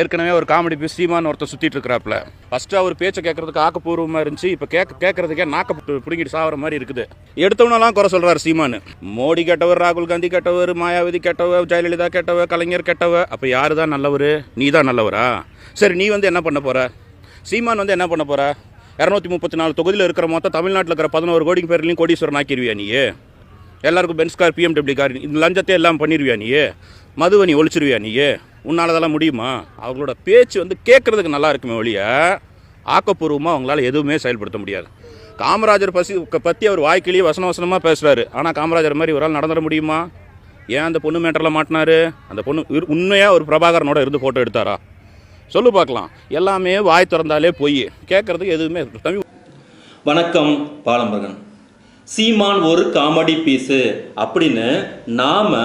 ஏற்கனவே ஒரு comedy piece சீமான் ஒருத்தர் சுற்றிட்டு இருக்கிறாப்புல. ஃபர்ஸ்ட் அவர் பேச்சை கேட்கறதுக்கு ஆக்கப்பூர்வமாக இருந்துச்சு இப்போ கேட்க கேட்கறதுக்கே நாக்க பிடிங்கிட்டு பிடுங்கிட்டு மாதிரி இருக்குது. எடுத்தவனெல்லாம் குறை சொல்றாரு சீமான். மோடி கெட்டவர் ராகுல் காந்தி கெட்டவர் மாயாவதி கெட்டவ ஜெயலலிதா கெட்டவ கலைஞர் கெட்டவ அப்போ யாரு தான் நல்லவர்? நீ தான் நல்லவரா? சரி நீ வந்து என்ன பண்ண போற? சீமான் வந்து என்ன பண்ண போற? இரநூத்தி முப்பத்தி நாலு தொகுதியில் இருக்கிற மொத்தம் தமிழ்நாட்டில் இருக்கிற பதினோரு கோடி பேர்லையும் கோடீஸ்வரன் ஆக்கிடுவியா நீ? எல்லாருக்கும் பென்ஸ் கார் பிஎம்டபிள்யூ கார் இந்த லஞ்சத்தை எல்லாம் பண்ணிடுவியா நீ? மதுவை நீ ஒழிச்சிருவியா நீ? உன்னால் அதெல்லாம் முடியுமா? அவங்களோட பேச்சு வந்து கேட்குறதுக்கு நல்லா இருக்குமே ஒழிய ஆக்கப்பூர்வமாக அவங்களால எதுவுமே செயல்படுத்த முடியாது. காமராஜர் பசி பற்றி அவர் வாய்க்கிலேயே வசன வசனமாக பேசுகிறாரு ஆனால் காமராஜர் மாதிரி ஒரு ஆள் நடந்துட முடியுமா? ஏன் அந்த பொண்ணு மேட்டரில் மாட்டினாரு? அந்த பொண்ணு இரு- ஒரு பிரபாகரனோட இருந்து ஃபோட்டோ எடுத்தாரா? சொல்லு பார்க்கலாம் எல்லாமே வாய் திறந்தாலே போய். கேட்குறதுக்கு எதுவுமே தமிழ் வணக்கம் பாலமுருகன். சீமான் ஒரு காமெடி பீஸு. அப்படின்னு நாம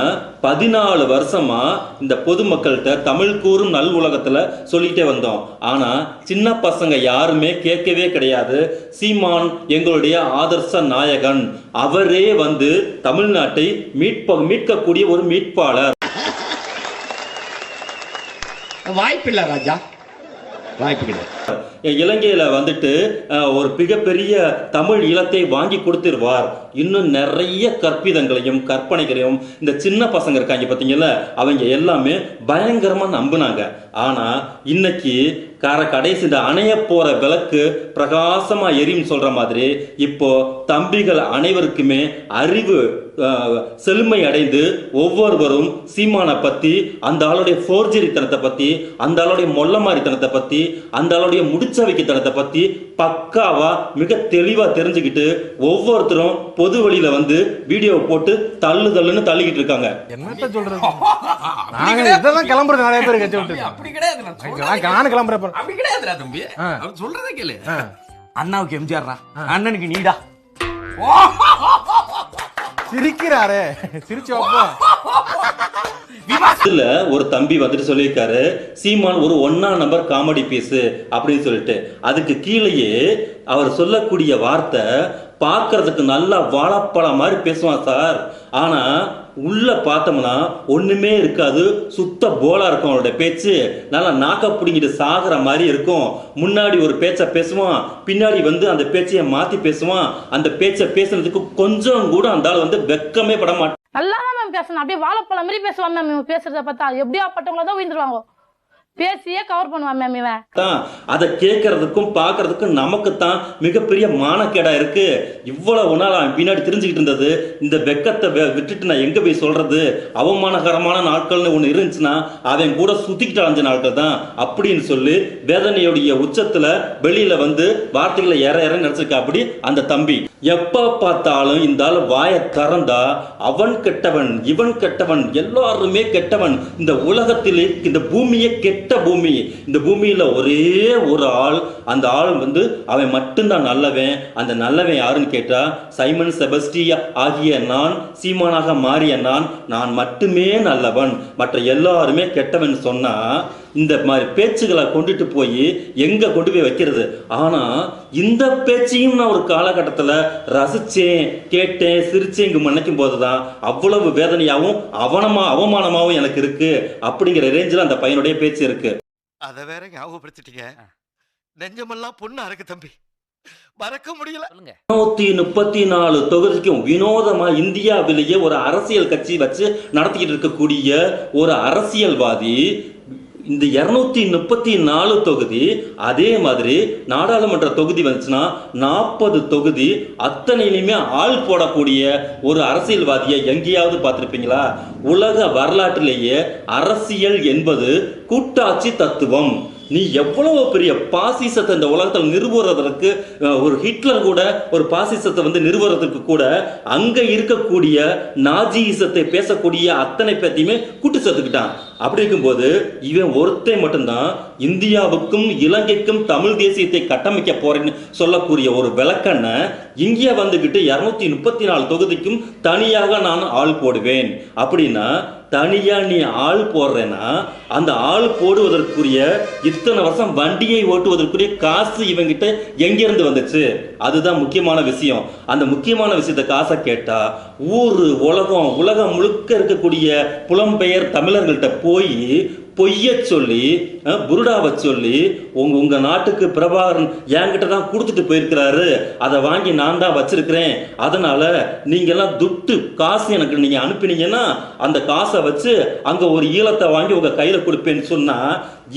பதினாலு வருஷமா இந்த பொதுமக்கள்கிட்ட தமிழ் கூறும் நல் உலகத்தில் சொல்லிகிட்டே வந்தோம். ஆனால் சின்ன பசங்க யாருமே கேட்கவே கிடையாது. சீமான் எங்களுடைய ஆதர்ச நாயகன். அவரே வந்து தமிழ்நாட்டை மீட்ப மீட்கக்கூடிய ஒரு மீட்பாளர். வாய்ப்பில்லை ராஜா. வாய்ப்பு கிடையாது. இலங்கையில வந்துட்டு அஹ், ஒரு மிகப்பெரிய தமிழ் இலத்தை வாங்கி கொடுத்துருவார். இன்னும் நிறைய கற்பிதங்களையும் கற்பனைகளையும் இந்த சின்ன பசங்க இருக்காங்க பார்த்தீங்களா அவங்க எல்லாமே பயங்கரமா நம்புனாங்க. ஆனா இன்னைக்கு கார கடைசி இந்த அணைய போற விளக்கு பிரகாசமா எரியும் சொல்ற மாதிரி இப்போ தம்பிகள் அனைவருக்குமே அறிவு செழுமை அடைந்து ஒவ்வொருவரும் சீமானை பற்றி அந்த ஆளுடைய ஃபோர்ஜரித்தனத்தை பற்றி அந்த ஆளுடைய மொல்லமாரித்தனத்தை பற்றி அந்த ஆளுடைய முடிச்சவைக்குத்தனத்தை பற்றி பக்காவா மிக தெளிவா தெரிஞ்சுக்கிட்டு ஒவ்வொருத்தரும் பொது வழியில வந்து வீடியோ போட்டு தள்ளு தள்ளுன்னு தள்ளிக்கிட்டு இருக்காங்க. என்னத்த சொல்றது? நாங்க இதெல்லாம் கிளம்புறது நிறைய பேர் கட்சி விட்டு அப்படி கிடையாது நானும் கிளம்புறேன். அப்படி கிடையாதுடா தம்பி. அவன் சொல்றதே கேளு. அண்ணாவுக்கு எம்ஜிஆர்ரா? அண்ணனுக்கு நீடா? சிரிக்கிறாரே. சிரிச்சு இதுல ஒரு தம்பி வந்துட்டு சொல்லியிருக்காரு சீமான் ஒரு ஒன்னா நம்பர் காமெடி பீஸ் அப்படின்னு சொல்லிட்டு. அதுக்கு கீழேயே அவர் சொல்லக்கூடிய வார்த்தை பார்க்கறதுக்கு நல்லா வாழைப்பழம் மாதிரி பேசுவான் சார். ஆனா உள்ள பார்த்தோம்னா ஒண்ணுமே இருக்காது சுத்த போலா இருக்கும் அவரோட பேச்சு. நல்லா நாக்க பிடிங்கிட்டு சாகுற மாதிரி இருக்கும். முன்னாடி ஒரு பேச்சை பேசுவான் பின்னாடி வந்து அந்த பேச்சையை மாத்தி பேசுவான். அந்த பேச்சை பேசுனதுக்கு கொஞ்சம் கூட அந்த ஆள் வந்து வெக்கமே பட மாட்டான். நல்லா தான் மேம் பேசணும். அப்படியே வாழைப்பழம் மாதிரி பேசுவாங்க மேம் இவன் பேசுறத பார்த்தா எப்படியா பட்டவங்கள தான் உயிர்ந்துருவாங்க. பேசியே கவர் பண்ணுவான் மேம் இவன். தான். அதை கேட்கறதுக்கும் பார்க்கறதுக்கும் நமக்கு தான் மிகப்பெரிய மானக்கேடா இருக்கு. இவ்வளவு நாள் அவன் பின்னாடி தெரிஞ்சுக்கிட்டு இருந்தது. இந்த வெக்கத்தை வெ- விட்டுட்டு நான் எங்க போய் சொல்றது? அவமானகரமான நாட்கள்னு ஒண்ணு இருந்துச்சுன்னா அவன் கூட சுத்திக்கிட்டு அலைஞ்ச நாட்கள் தான். அப்படின்னு சொல்லி வேதனையுடைய உச்சத்துல வெளியில வந்து வார்த்தைகளை இற இற நினைச்சிருக்கா? அப்படி அந்த தம்பி. எப்ப பார்த்தாலும் இந்த ஆள் வாயை திறந்தா அவன் கெட்டவன் இவன் கெட்டவன் எல்லாருமே கெட்டவன். இந்த உலகத்திலே இந்த பூமியே கெட்ட பூமி. இந்த பூமியில் ஒரே ஒரு ஆள். அந்த ஆள் வந்து அவன் மட்டும்தான் நல்லவன். அந்த நல்லவன் யாருன்னு கேட்டால் சைமன் செபஸ்டியா ஆகிய நான் சீமானாக மாறிய நான் நான் மட்டுமே நல்லவன். மற்ற எல்லாருமே கெட்டவன் சொன்னால் இந்த மாதிரி பேச்சுகளை கொண்டுட்டு போய் எங்க கொண்டு போய் வைக்கிறது? ஆனா இந்த பேச்சையும் நான் ஒரு காலகட்டத்துல ரசிச்சேன் கேட்டேன் சிரிச்சேன் இங்க நினைக்கும் போதுதான் அவ்வளவு வேதனையாவும் அவனமா அவமானமாவும் எனக்கு இருக்கு அப்படிங்கிற ரேஞ்சில் அந்த பையனுடைய பேச்சு இருக்கு. அத வேற ஞாபகப்படுத்திட்டீங்க. நெஞ்சமெல்லாம் பொண்ணா இருக்கு தம்பி. மறக்க முடியல. நூத்தி முப்பத்தி நாலு தொகுதிக்கும் வினோதமா இந்தியாவிலேயே ஒரு அரசியல் கட்சி வச்சு நடத்திக்கிட்டு இருக்கக்கூடிய ஒரு அரசியல்வாதி இந்த இருநூத்தி முப்பத்தி நாலு தொகுதி அதே மாதிரி நாடாளுமன்ற தொகுதி வந்துச்சுன்னா நாற்பது தொகுதி அத்தனையிலுமே ஆள் போடக்கூடிய ஒரு அரசியல்வாதியை எங்கேயாவது பார்த்துருப்பீங்களா? உலக வரலாற்றிலேயே அரசியல் என்பது கூட்டாட்சி தத்துவம். நீ எவ்வளவு பெரிய பாசிசத்தை இந்த உலகத்தில் நிறுவுறதற்கு ஒரு ஹிட்லர் கூட ஒரு பாசிசத்தை வந்து நிறுவுறதுக்கு கூட அங்கே இருக்கக்கூடிய நாஜிசத்தை பேசக்கூடிய அத்தனை பேத்தையுமே கூட்டு சேர்த்துக்கிட்டான். அப்படி இருக்கும்போது இவன் ஒருத்தன் மட்டும்தான் இந்தியாவுக்கும் இலங்கைக்கும் தமிழ் தேசியத்தை கட்டமைக்க போறேன்னு சொல்லக்கூடிய ஒரு விளக்கண்ண இங்கே வந்துகிட்டு இருநூத்தி முப்பத்தி நாலு தொகுதிக்கும் தனியாக நான் ஆள் போடுவேன். அப்படின்னா தனியா நீ ஆள் போடுறேன்னா அந்த ஆள் போடுவதற்குரிய இத்தனை வருஷம் வண்டியை ஓட்டுவதற்குரிய காசு இவங்கிட்ட எங்கிருந்து வந்துச்சு? அதுதான் முக்கியமான விஷயம். அந்த முக்கியமான விஷயத்த காசை கேட்டா ஊர் உலகம் உலகம் முழுக்க இருக்கக்கூடிய புலம்பெயர் தமிழர்கள்ட்ட போய் பொய்ய சொல்லி புருடாவை சொல்லி உங்க உங்க நாட்டுக்கு பிரபாகரன் என்கிட்ட தான் கொடுத்துட்டு போயிருக்கிறாரு. அதை வாங்கி நான் தான் வச்சிருக்கிறேன். அதனால நீங்க எல்லாம் துட்டு காசு எனக்கு நீங்க அனுப்பினீங்கன்னா அந்த காசை வச்சு அங்க ஒரு ஈழத்தை வாங்கி உங்க கையில கொடுப்பேன்னு சொன்னா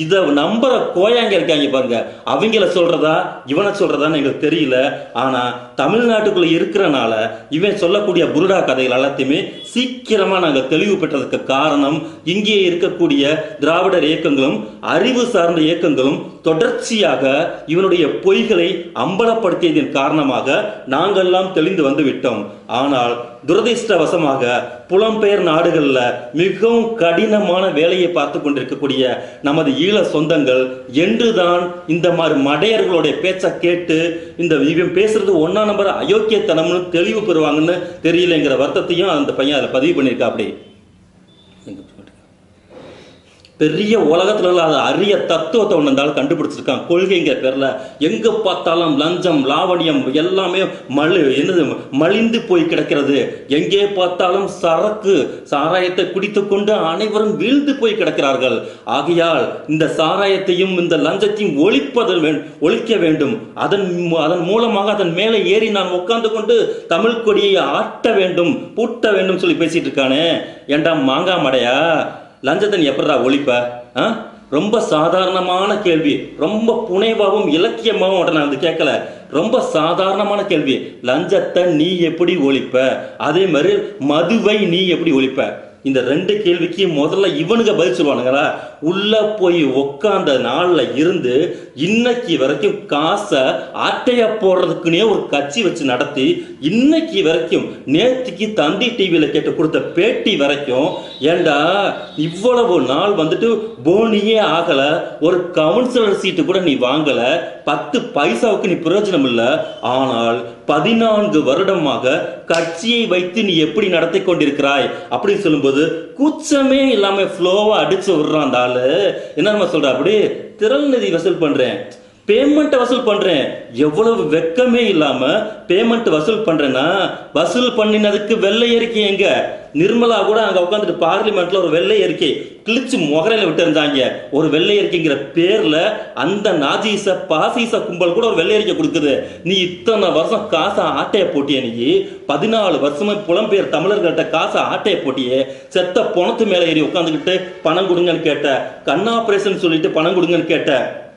இத நம்புற கோயாங்க இருக்காங்க பாருங்க. அவங்கள சொல்றதா இவனை சொல்றதான்னு எங்களுக்கு தெரியல. ஆனா தமிழ்நாட்டுக்குள்ள இருக்கிறனால இவன் சொல்லக்கூடிய புருடா கதைகள் எல்லாத்தையுமே சீக்கிரமா நாங்க தெளிவு பெற்றதுக்கு காரணம் இங்கே இருக்கக்கூடிய திராவிடர் இயக்கங்களும் அறிவு சார்ந்த இயக்கங்களும் தொடர்ச்சியாக இவனுடைய பொய்களை அம்பலப்படுத்தியதன் காரணமாக நாங்கெல்லாம் தெளிந்து வந்து விட்டோம் ஆனால் துரதிர்ஷ்டவசமாக புலம்பெயர் நாடுகள்ல மிகவும் கடினமான வேலையை பார்த்து கொண்டிருக்கக்கூடிய நமது ஈழ சொந்தங்கள் என்றுதான் இந்த மாதிரி மடையர்களுடைய பேச்சை கேட்டு இந்த இவன் பேசுறது ஒன்னா நம்பர் அயோக்கியத்தனம்னு தெளிவு பெறுவாங்கன்னு தெரியலங்கிற வருத்தத்தையும் அந்த பையன் அதில் பதிவு பண்ணியிருக்கா அப்படி பெரிய உலகத்துல இல்லாத அரிய தத்துவத்தை ஒன்று இருந்தாலும் கண்டுபிடிச்சிருக்கான். கொள்கைங்கிற பேரில் எங்கே பார்த்தாலும் லஞ்சம் லாவணியம் எல்லாமே மழு என்னது மலிந்து போய் கிடக்கிறது. எங்கே பார்த்தாலும் சரக்கு சாராயத்தை குடித்து கொண்டு அனைவரும் வீழ்ந்து போய் கிடக்கிறார்கள். ஆகையால் இந்த சாராயத்தையும் இந்த லஞ்சத்தையும் ஒழிப்பதன் வே- ஒழிக்க வேண்டும். அதன் மூ- அதன் மூலமாக அதன் மேலே ஏறி நான் உட்கார்ந்து கொண்டு தமிழ் கொடியை ஆட்ட வேண்டும் பூட்ட வேண்டும் சொல்லி பேசிட்டு இருக்கானே. ஏண்டா மாங்காமடையா லஞ்சத்தை நீ எப்படா ஒழிப்ப? ஆ? ரொம்ப சாதாரணமான கேள்வி. ரொம்ப புனைவாகவும் இலக்கியமாகவும் உடனே நான் வந்து கேட்கல. ரொம்ப சாதாரணமான கேள்வி. லஞ்சத்தை நீ எப்படி ஒழிப்ப? அதே மாதிரி மதுவை நீ எப்படி ஒழிப்ப? இந்த ரெண்டு கேள்விக்கு முதல்ல இவனுங்க பதில் சொல்லுவானுங்களா? உள்ள போய் உக்காந்த நாளில் இருந்து இன்னைக்கு வரைக்கும் காசை அட்டையை போடுறதுக்குன்னே ஒரு கட்சி வச்சு நடத்தி இன்னைக்கு வரைக்கும் நேற்றுக்கு தந்தி டிவியில் கேட்டு கொடுத்த பேட்டி வரைக்கும் ஏண்டா இவ்வளவு நாள் வந்துட்டு போனியே ஆகலை ஒரு கவுன்சிலர் சீட்டு கூட நீ வாங்கலை பத்து பைசாவுக்கு நீ பிரயோஜனம் இல்லை. ஆனால் பதினான்கு வருடமாக கட்சியை வைத்து நீ எப்படி நடத்தி கொண்டிருக்கிறாய்? அப்படின்னு சொல்லும்போது கூச்சமே இல்லாம ஃப்ளோவா அடிச்சு விடுறான் அந்த ஆளு. என்ன நம்ம சொல்ற அப்படி திரள் நிதி வசூல் பண்றேன். பேமெண்ட் வசூல் பண்றேன். எவ்வளவு வெக்கமே இல்லாம பேமெண்ட் வசூல் பண்றேன்னா வசூல் பண்ணினதுக்கு வெள்ளை அறிக்கை எங்க? நிர்மலா கூட அங்க உட்காந்துட்டு பார்லிமெண்ட்ல ஒரு வெள்ளை அறிக்கை கிழிச்சு முகரையில விட்டுருந்தாங்க. ஒரு வெள்ளை அறிக்கைங்கிற பேர்ல அந்த நாஜீச பாசீச கும்பல் கூட ஒரு வெள்ளை அறிக்கை கொடுக்குது. நீ இத்தனை வருஷம் காசை ஆட்டைய போட்டிய நீ? பதினாலு வருஷமா புலம்பெயர் தமிழர்கள்ட்ட காசை ஆட்டைய போட்டியே? செத்த பணத்து மேல ஏறி உட்காந்துக்கிட்டு பணம் கொடுங்கன்னு கேட்ட. கண் ஆபரேஷன் சொல்லிட்டு பணம் கொடுங்கன்னு கேட்ட.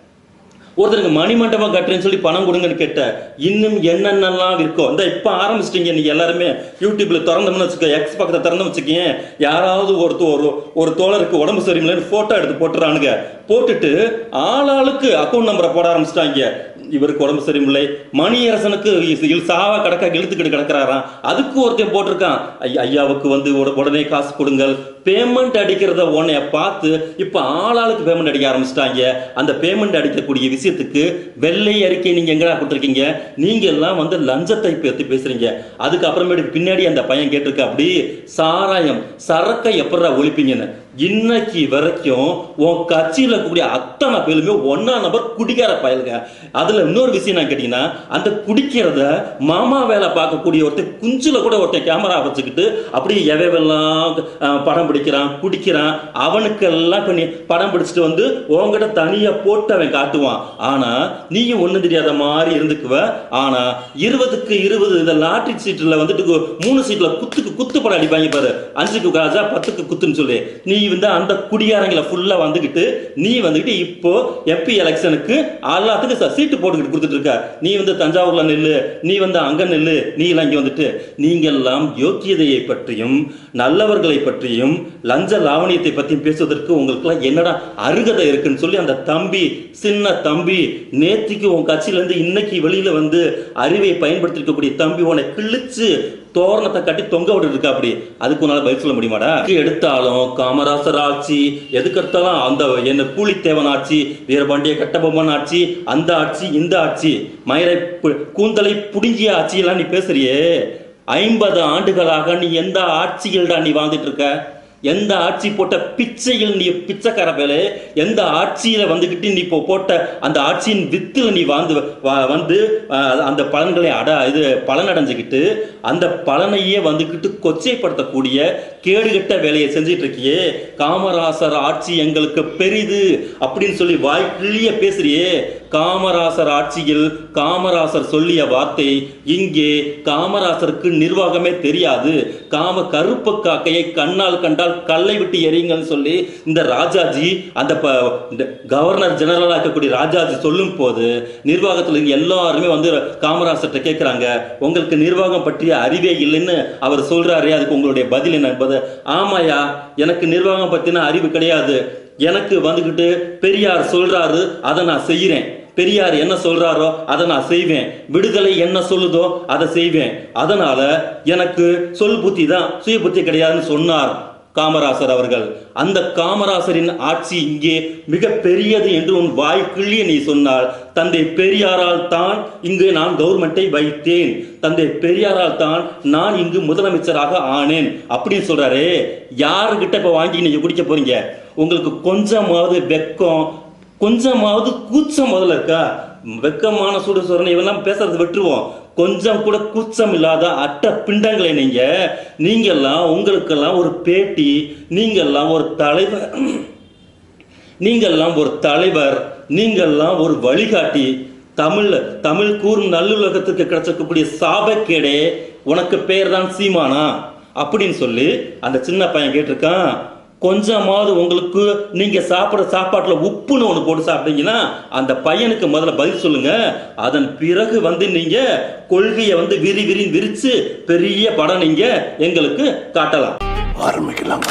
ஒருத்தருக்கு மணிமண்டபம் கட்டுறேன்னு சொல்லி பணம் கொடுங்கன்னு கேட்ட இன்னும் என்னென்னலாம் இருக்கோ இந்த இப்போ ஆரம்பிச்சிட்டீங்க நீங்கள் எல்லாருமே யூடியூப்ல திறந்தோம்னு வச்சுக்கோ எக்ஸ் பக்கத்தை திறந்து வச்சுக்கேன் யாராவது ஒருத்தர் ஒரு ஒரு தோழருக்கு உடம்பு சரியில்லைன்னு ஃபோட்டோ எடுத்து போட்டுறானுங்க. போட்டுட்டு ஆளாளுக்கு அக்கௌண்ட் நம்பரை போட ஆரம்பிச்சிட்டாங்க. இவருக்கு உடம்பு சரியில்லை. மணியரசனுக்கு சாவா கிடக்க இழுத்துக்கிட்டு கிடக்கிறாராம். அதுக்கு ஒருத்தன் போட்டிருக்கான். ஐ- ஐயாவுக்கு வந்து உடனே காசு கொடுங்கள். பேமெண்ட் அடிக்கிறத உன்னைய பார்த்து இப்போ ஆளாளுக்கு பேமெண்ட் அடிக்க ஆரம்பிச்சிட்டாங்க. அந்த பேமெண்ட் அடிக்கக்கூடிய விஷயத்துக்கு வெள்ளை அறிக்கை நீங்கள் எங்கடா கொடுத்துருக்கீங்க? நீங்கள் எல்லாம் வந்து லஞ்சத்தை பேத்து பேசுறீங்க. அதுக்கப்புறமேட்டு பின்னாடி அந்த பையன் கேட்டிருக்க அப்படி சாராயம் சரக்கை எப்படா ஒழிப்பீங்கன்னு? இன்னைக்கு வரைக்கும் உன் கட்சியில் இருக்கக்கூடிய அத்தனை பேருமே ஒன்னா நம்பர் குடிக்கார பயலுங்க. அதுல இன்னொரு விஷயம் நான் கேட்டீங்கன்னா அந்த குடிக்கிறத மாமா வேலை பார்க்கக்கூடிய ஒருத்தன் குஞ்சுல கூட ஒருத்தன் கேமரா வச்சுக்கிட்டு அப்படியே எவைவெல்லாம் படம் பிடிக்கிறான் குடிக்கிறான் அவனுக்கெல்லாம் பண்ணி நீ படம் பிடிச்சிட்டு வந்து உங்ககிட்ட தனியா போட்டு அவன் காட்டுவான். ஆனா நீயும் ஒன்றும் தெரியாத மாதிரி இருந்துக்குவ. ஆனா இருபதுக்கு இருபது இந்த லாட்ரி சீட்டில் வந்துட்டு மூணு சீட்டில் குத்துக்கு குத்து படம் அடிப்பாங்க பாரு. அஞ்சுக்கு ராஜா பத்துக்கு குத்துன்னு சொல்லி. நீ வந்து அந்த குடியாரங்களை ஃபுல்லா வந்துகிட்டு நீ வந்துகிட்டு இப்போ எம்பி எலெக்ஷனுக்கு எல்லாத்துக்கும் ச- சீட்டு போட்டுக்கிட்டு கொடுத்துட்டு இருக்க. நீ வந்து தஞ்சாவூர்ல நெல்லு நீ வந்து அங்க நெல்லு நீ எல்லாம் இங்க வந்துட்டு. நீங்க எல்லாம் யோக்கியதையை பற்றியும் நல்லவர்களை பற்றியும் லஞ்ச லாவணியத்தை பற்றியும் பேசுவதற்கு உங்களுக்குலாம் என்னடா அருகதை இருக்குன்னு சொல்லி அந்த தம்பி சின்ன தம்பி நேத்திக்கு உன் கட்சியில இருந்து இன்னைக்கு வெளியில வந்து அறிவை பயன்படுத்தி இருக்கக்கூடிய தம்பி உன்னை கிழிச்சு தோரணத்தை கட்டி தொங்க விட்டு இருக்கா அப்படி அதுக்கு உன்னால பதில் சொல்ல முடியுமாடா? எடுத்தாலும் காமராசர் ஆட்சி எதுக்கெடுத்தாலும் அந்த என்ன கூலித்தேவன் ஆட்சி வீரபாண்டிய கட்டபொம்மன் ஆட்சி அந்த ஆட்சி இந்த ஆட்சி. மயிரை கூந்தலை புடுங்கிய ஆட்சியெல்லாம் நீ பேசுறியே. ஐம்பது ஆண்டுகளாக நீ எந்த ஆட்சியில்டா நீ வாழ்ந்துட்டு இருக்க எந்த ஆட்சி போட்ட பிச்சையில் நீ பிச்சைக்கார வேலை எந்த ஆட்சியில் வந்துக்கிட்டு நீ இப்போ போட்ட அந்த ஆட்சியின் வித்தில் நீ வாழ்ந்து வந்து அந்த பலன்களை அட இது பலனடைஞ்சுக்கிட்டு அந்த பலனையே வந்துக்கிட்டு கொச்சைப்படுத்தக்கூடிய கேடுகட்ட வேலையை செஞ்சிட்டு இருக்கியே காமராசர் ஆட்சி எங்களுக்கு பெரிது அப்படின்னு சொல்லி வாய்க்கிழிய பேசுறியே காமராசர் ஆட்சியில் காமராசர் சொல்லிய வார்த்தை இங்கே காமராசருக்கு நிர்வாகமே தெரியாது. காம கருப்பு காக்கையை கண்ணால் கண்டால் கல்லை விட்டு எறியுங்கன்னு சொல்லி இந்த ராஜாஜி அந்த ப- இந்த கவர்னர் ஜெனரலாக இருக்கக்கூடிய ராஜாஜி சொல்லும் போது நிர்வாகத்தில் எல்லாருமே வந்து காமராசர்கிட்ட கேட்குறாங்க உங்களுக்கு நிர்வாகம் பற்றிய அறிவே இல்லைன்னு அவர் சொல்கிறாரு அதுக்கு உங்களுடைய பதில் என்ன என்பது. ஆமாயா எனக்கு நிர்வாகம் பற்றின அறிவு கிடையாது. எனக்கு வந்துக்கிட்டு பெரியார் சொல்றாரு அதை நான் செய்கிறேன் பெரியார் என்ன சொல்றாரோ அதை நான் செய்வேன். விடுதலை என்ன சொல்லுதோ அதை செய்வேன். அதனால எனக்கு சொல் புத்தி தான் சுய புத்தி கிடையாதுன்னு சொன்னார் காமராசர் அவர்கள். அந்த காமராசரின் ஆட்சி இங்கே மிக பெரியது என்று உன் வாய்க்குள்ளிய நீ சொன்னால் தந்தை பெரியாரால் தான் இங்கு நான் கவர்மெண்ட்டை வைத்தேன். தந்தை பெரியாரால் தான் நான் இங்கு முதலமைச்சராக ஆனேன். அப்படின்னு சொல்றாரு. யாருக்கிட்ட இப்ப வாங்கி நீங்க குடிக்க போறீங்க? உங்களுக்கு கொஞ்சமாவது வெக்கம் கொஞ்சமாவது கூச்சம் முதல்ல இருக்கா? வெக்கமான சூடு சொரணை இவெல்லாம் பேசுறது விட்டுருவோம். கொஞ்சம் கூட கூச்சம் இல்லாத அட்ட பிண்டங்களை நீங்க நீங்கெல்லாம் உங்களுக்கெல்லாம் ஒரு பேட்டி நீங்கெல்லாம் ஒரு தலைவர். நீங்கெல்லாம் ஒரு தலைவர் நீங்கெல்லாம் ஒரு வழிகாட்டி. தமிழ் தமிழ் கூறும் நல்லுலகத்துக்கு கிடைச்சிருக்கக்கூடிய சாபக்கேடே உனக்கு பேர் தான் சீமானா? அப்படின்னு சொல்லி அந்த சின்ன பையன் கேட்டிருக்கான். கொஞ்சமாவது உங்களுக்கு நீங்கள் சாப்பிட்ற சாப்பாட்டில் உப்புன்னு ஒன்று போட்டு சாப்பிட்டீங்கன்னா அந்த பையனுக்கு முதல்ல பதில் சொல்லுங்க. அதன் பிறகு வந்து நீங்கள் கொள்கையை வந்து விரி விரி விரித்து பெரிய படம் நீங்கள் எங்களுக்கு காட்டலாம். ஆரம்பிக்கலாம்.